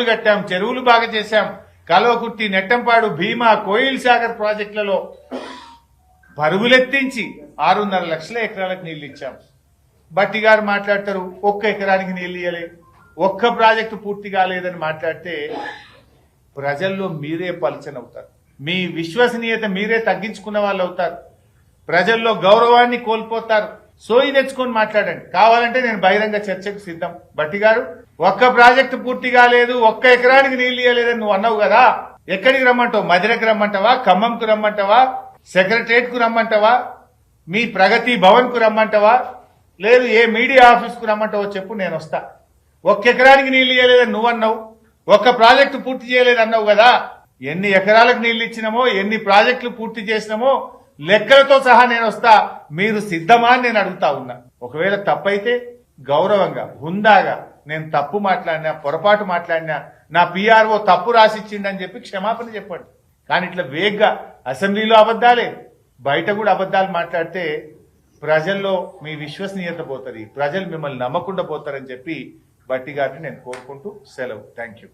డ్యాములు కట్టాం చెరువులు బాగా చేశాం. కల్వకుర్తి నెట్టంపాడు భీమా కోయిల్ సాగర్ ప్రాజెక్టులలో పరుగులెత్తించి ఆరున్నర లక్షల ఎకరాలకు నీళ్ళు ఇచ్చాం. బట్టి గారు మాట్లాడతారు ఒక్క ఎకరానికి నీళ్ళు ఇయ్యలే. ఒక్క ప్రాజెక్టు పూర్తి కాలేదని మాట్లాడితే ప్రజల్లో మీరే పలచనవుతారు. మీ విశ్వసనీయత మీరే తగ్గించుకున్న వాళ్ళు అవుతారు ప్రజల్లో గౌరవాన్ని కోల్పోతారు. సోయి తెచ్చుకొని మాట్లాడండి. కావాలంటే నేను బహిరంగ చర్చకు సిద్ధం. బట్టి గారు ఒక్క ప్రాజెక్టు పూర్తి కాలేదు ఒక్క ఎకరానికి నీళ్ళు ఇవ్వలేదని నువ్వు అన్నావు కదా. ఎక్కడికి రమ్మంటావు? మధిరకు రమ్మంటావా? ఖమ్మంకు రమ్మంటావా? సెక్రటరేట్కు రమ్మంటావా? మీ ప్రగతి భవన్కు రమ్మంటావా? లేదు ఏ మీడియా ఆఫీస్కు రమ్మంటావో చెప్పు నేను వస్తా. ఒక్క ఎకరానికి నీళ్ళు ఇవ్వలేదని నువ్వు అన్నావు. ఒక్క ప్రాజెక్టు పూర్తి చేయలేదన్నావు కదా. ఎన్ని ఎకరాలకు నీళ్ళు ఇచ్చినామో ఎన్ని ప్రాజెక్టులు పూర్తి చేసినామో లెక్కలతో సహా నేను వస్తా. మీరు సిద్ధమా అని నేను అడుగుతా ఉన్నా. ఒకవేళ తప్పైతే గౌరవంగా హుందాగా నేను తప్పు మాట్లాడినా పొరపాటు మాట్లాడినా నా పిఆర్ఓ తప్పు రాసిచ్చిండని చెప్పి క్షమాపణ చెప్పండి. కానీ ఇట్లా వేగ్గా అసెంబ్లీలో అబద్ధాలే బయట కూడా అబద్ధాలు మాట్లాడితే ప్రజల్లో మీ విశ్వసనీయత పోతుంది. ప్రజలు మిమ్మల్ని నమ్మకుండా పోతారని చెప్పి బట్టి గారిని నేను కోరుకుంటూ సెలవు. Thank you.